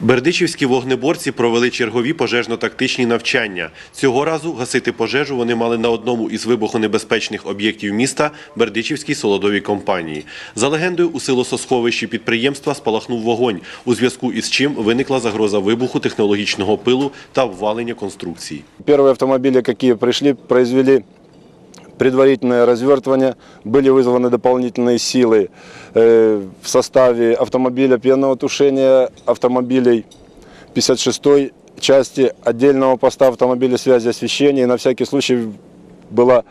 Бердичівські вогнеборці провели чергові пожежно-тактичні навчання. Цього разу гасити пожежу вони мали на одному із вибухонебезпечних об'єктів міста Бердичівській солодовій компанії. За легендою, у силососховищі підприємства спалахнув вогонь, у зв'язку із чим виникла загроза вибуху технологічного пилу та обвалення конструкцій. Первые автомобили, какие пришли, произвели предварительное развертывание, были вызваны дополнительные силы э, в составе автомобиля пьяного тушения, автомобилей 56-й части, отдельного поста автомобиля связи освещения. И на всякий случай была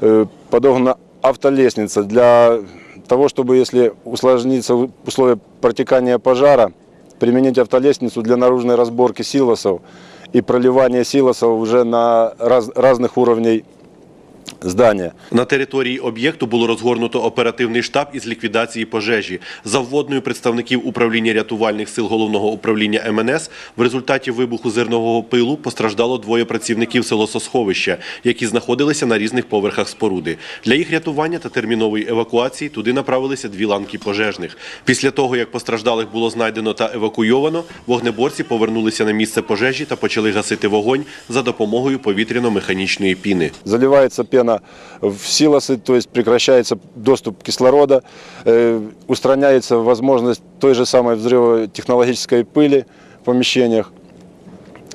э, подогнана автолестница для того, чтобы, если усложнится условия протекания пожара, применить автолестницу для наружной разборки силосов и проливания силосов уже на раз- разных уровней здания. На території об'єкту було розгорнуто оперативний штаб із ліквідації пожежі. За вводною представників управління рятувальних сил головного управління МНС в результаті вибуху зернового пилу постраждало двоє працівників селососховища, які знаходилися на різних поверхах споруди. Для їх рятування та термінової евакуації туди направилися дві ланки пожежних. Після того, як постраждалих було знайдено та евакуйовано, вогнеборці повернулися на місце пожежі та почали гасити вогонь за допомогою повітряно-механічної піни. Заливается пена в силосы, то есть прекращается доступ кислорода, э, устраняется возможность той же самой взрыва технологической пыли в помещениях.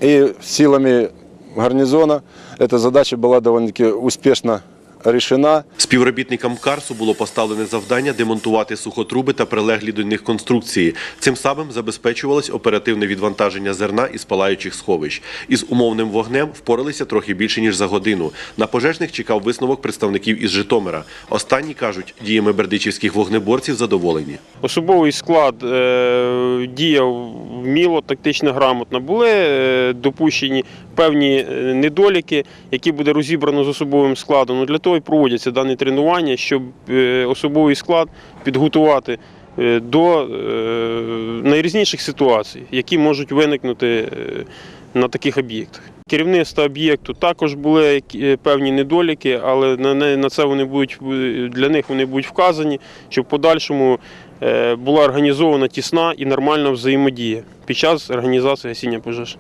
И силами гарнизона эта задача была довольно-таки успешно решена. Співробітникам Карсу було поставлене завдання демонтувати сухотруби та прилеглі до них конструкції. Цим самим забезпечувалось оперативне відвантаження зерна із палаючих сховищ. Із умовним вогнем впоралися трохи більше ніж за годину. На пожежних чекав висновок представників із Житомира. Останні кажуть, діями бердичівських вогнеборців задоволені. Особовий склад е, діяв вміло, тактично грамотно. Були е, допущені певні е, недоліки, які буде розібрано з особовим складом. Ну, для того і проводяться дані тренування, щоб е, особовий склад підготувати до найрізніших ситуацій, які можуть виникнути на таких об'єктах. Керівництво об'єкту також були е, певні недоліки, але на, це вони будуть для них вони будуть вказані, щоб в подальшому е, була організована тісна і нормальна взаємодія під час організації гасіння пожеж.